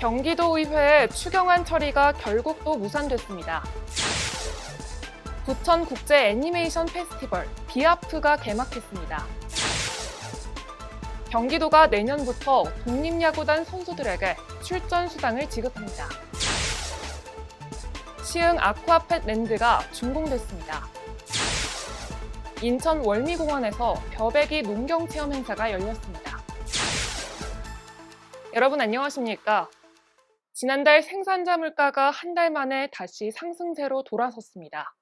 경기도의회의 추경안 처리가 결국 또 무산됐습니다. 부천 국제 애니메이션 페스티벌 비아프가 개막했습니다. 경기도가 내년부터 독립야구단 선수들에게 출전 수당을 지급합니다. 시흥 아쿠아펫 랜드가 준공됐습니다. 인천 월미공원에서 벼베기 농경 체험 행사가 열렸습니다. 여러분 안녕하십니까? 지난달 생산자 물가가 한 달 만에 다시 상승세로 돌아섰습니다.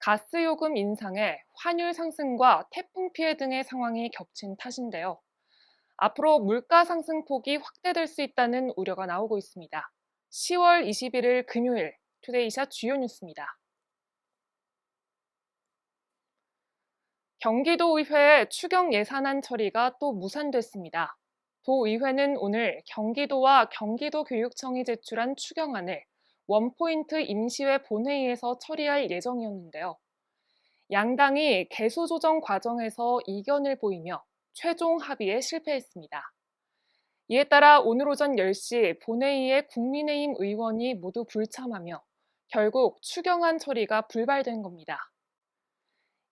가스 요금 인상에 환율 상승과 태풍 피해 등의 상황이 겹친 탓인데요. 앞으로 물가 상승 폭이 확대될 수 있다는 우려가 나오고 있습니다. 10월 21일 금요일 투데이샷 주요 뉴스입니다. 경기도의회의 추경 예산안 처리가 또 무산됐습니다. 도의회는 오늘 경기도와 경기도교육청이 제출한 추경안을 원포인트 임시회 본회의에서 처리할 예정이었는데요. 양당이 개수 조정 과정에서 이견을 보이며 최종 합의에 실패했습니다. 이에 따라 오늘 오전 10시 본회의에 국민의힘 의원이 모두 불참하며 결국 추경안 처리가 불발된 겁니다.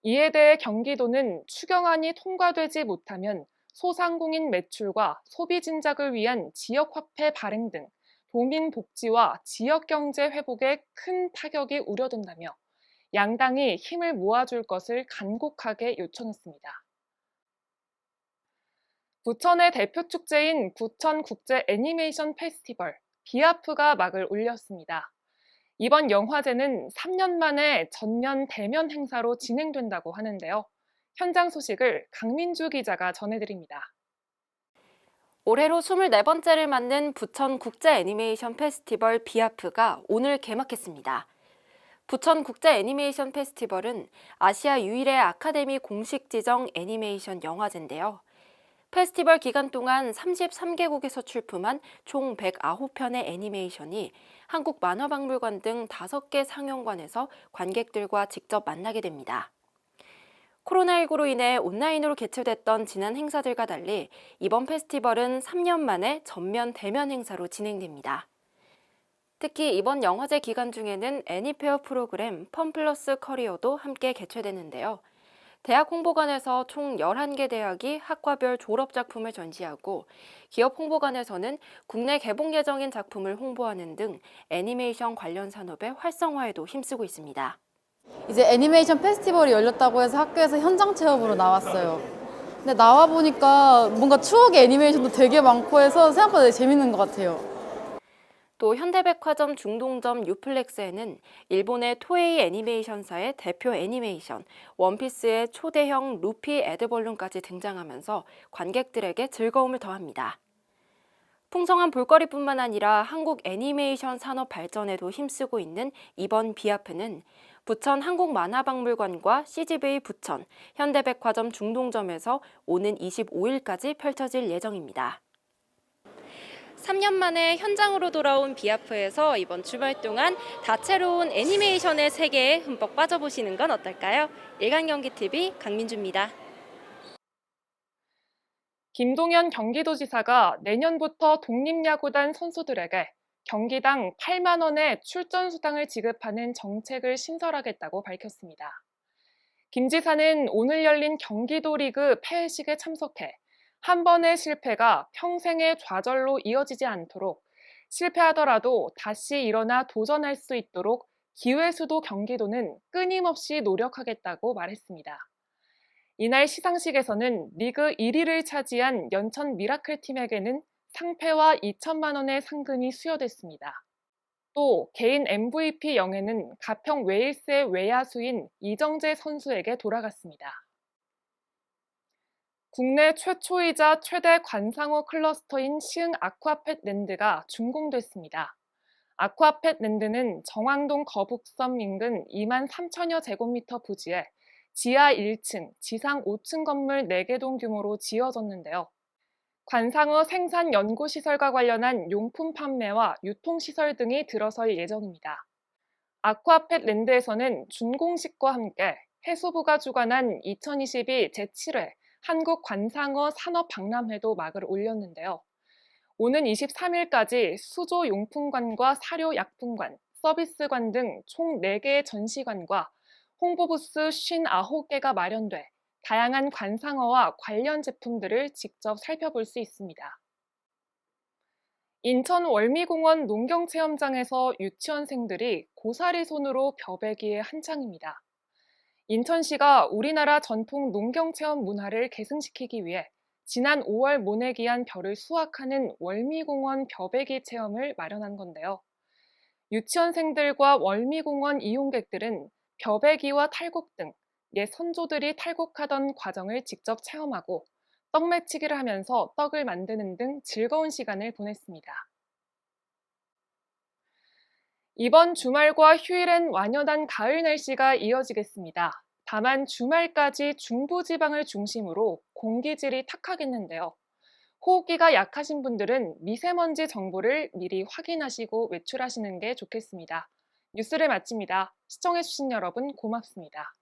이에 대해 경기도는 추경안이 통과되지 못하면 소상공인 매출과 소비 진작을 위한 지역 화폐 발행 등 도민 복지와 지역 경제 회복에 큰 타격이 우려된다며 양당이 힘을 모아줄 것을 간곡하게 요청했습니다. 부천의 대표 축제인 부천 국제 애니메이션 페스티벌 비아프가 막을 올렸습니다. 이번 영화제는 3년 만에 전면 대면 행사로 진행된다고 하는데요. 현장 소식을 강민주 기자가 전해드립니다. 올해로 24번째를 맞는 부천 국제 애니메이션 페스티벌 비아프가 오늘 개막했습니다. 부천 국제 애니메이션 페스티벌은 아시아 유일의 아카데미 공식 지정 애니메이션 영화제인데요. 페스티벌 기간 동안 33개국에서 출품한 총 109편의 애니메이션이 한국 만화박물관 등 5개 상영관에서 관객들과 직접 만나게 됩니다. 코로나19로 인해 온라인으로 개최됐던 지난 행사들과 달리 이번 페스티벌은 3년 만에 전면 대면 행사로 진행됩니다. 특히 이번 영화제 기간 중에는 애니페어 프로그램 펀플러스 커리어도 함께 개최되는데요. 대학 홍보관에서 총 11개 대학이 학과별 졸업 작품을 전시하고 기업 홍보관에서는 국내 개봉 예정인 작품을 홍보하는 등 애니메이션 관련 산업의 활성화에도 힘쓰고 있습니다. 이제 애니메이션 페스티벌이 열렸다고 해서 학교에서 현장 체험으로 나왔어요. 근데 나와 보니까 뭔가 추억의 애니메이션도 되게 많고 해서 생각보다 되게 재밌는 것 같아요. 또 현대백화점 중동점 유플렉스에는 일본의 토에이 애니메이션사의 대표 애니메이션 원피스의 초대형 루피 에드벌룬까지 등장하면서 관객들에게 즐거움을 더합니다. 풍성한 볼거리뿐만 아니라 한국 애니메이션 산업 발전에도 힘쓰고 있는 이번 비아프는 부천 한국만화박물관과 CGV 부천, 현대백화점 중동점에서 오는 25일까지 펼쳐질 예정입니다. 3년 만에 현장으로 돌아온 비아프에서 이번 주말 동안 다채로운 애니메이션의 세계에 흠뻑 빠져보시는 건 어떨까요? 일간경기TV 강민주입니다. 김동연 경기도지사가 내년부터 독립야구단 선수들에게 경기당 8만 원의 출전 수당을 지급하는 정책을 신설하겠다고 밝혔습니다. 김 지사는 오늘 열린 경기도 리그 폐회식에 참석해 한 번의 실패가 평생의 좌절로 이어지지 않도록 실패하더라도 다시 일어나 도전할 수 있도록 기회수도 경기도는 끊임없이 노력하겠다고 말했습니다. 이날 시상식에서는 리그 1위를 차지한 연천 미라클 팀에게는 상패와 2천만 원의 상금이 수여됐습니다. 또 개인 MVP 영예는 가평 웨일스의 외야수인 이정재 선수에게 돌아갔습니다. 국내 최초이자 최대 관상어 클러스터인 시흥 아쿠아펫 랜드가 준공됐습니다. 아쿠아펫 랜드는 정왕동 거북섬 인근 2만 3천여 제곱미터 부지에 지하 1층, 지상 5층 건물 4개 동 규모로 지어졌는데요. 관상어 생산 연구시설과 관련한 용품 판매와 유통시설 등이 들어설 예정입니다. 아쿠아펫 랜드에서는 준공식과 함께 해수부가 주관한 2022 제7회 한국 관상어 산업 박람회도 막을 올렸는데요. 오는 23일까지 수조용품관과 사료약품관, 서비스관 등 총 4개의 전시관과 홍보부스 59개가 마련돼 다양한 관상어와 관련 제품들을 직접 살펴볼 수 있습니다. 인천 월미공원 농경체험장에서 유치원생들이 고사리 손으로 벼베기에 한창입니다. 인천시가 우리나라 전통 농경체험 문화를 계승시키기 위해 지난 5월 모내기한 벼를 수확하는 월미공원 벼베기 체험을 마련한 건데요. 유치원생들과 월미공원 이용객들은 벼베기와 탈곡 등 옛 선조들이 탈곡하던 과정을 직접 체험하고 떡매치기를 하면서 떡을 만드는 등 즐거운 시간을 보냈습니다. 이번 주말과 휴일엔 완연한 가을 날씨가 이어지겠습니다. 다만 주말까지 중부지방을 중심으로 공기질이 탁하겠는데요. 호흡기가 약하신 분들은 미세먼지 정보를 미리 확인하시고 외출하시는 게 좋겠습니다. 뉴스를 마칩니다. 시청해주신 여러분 고맙습니다.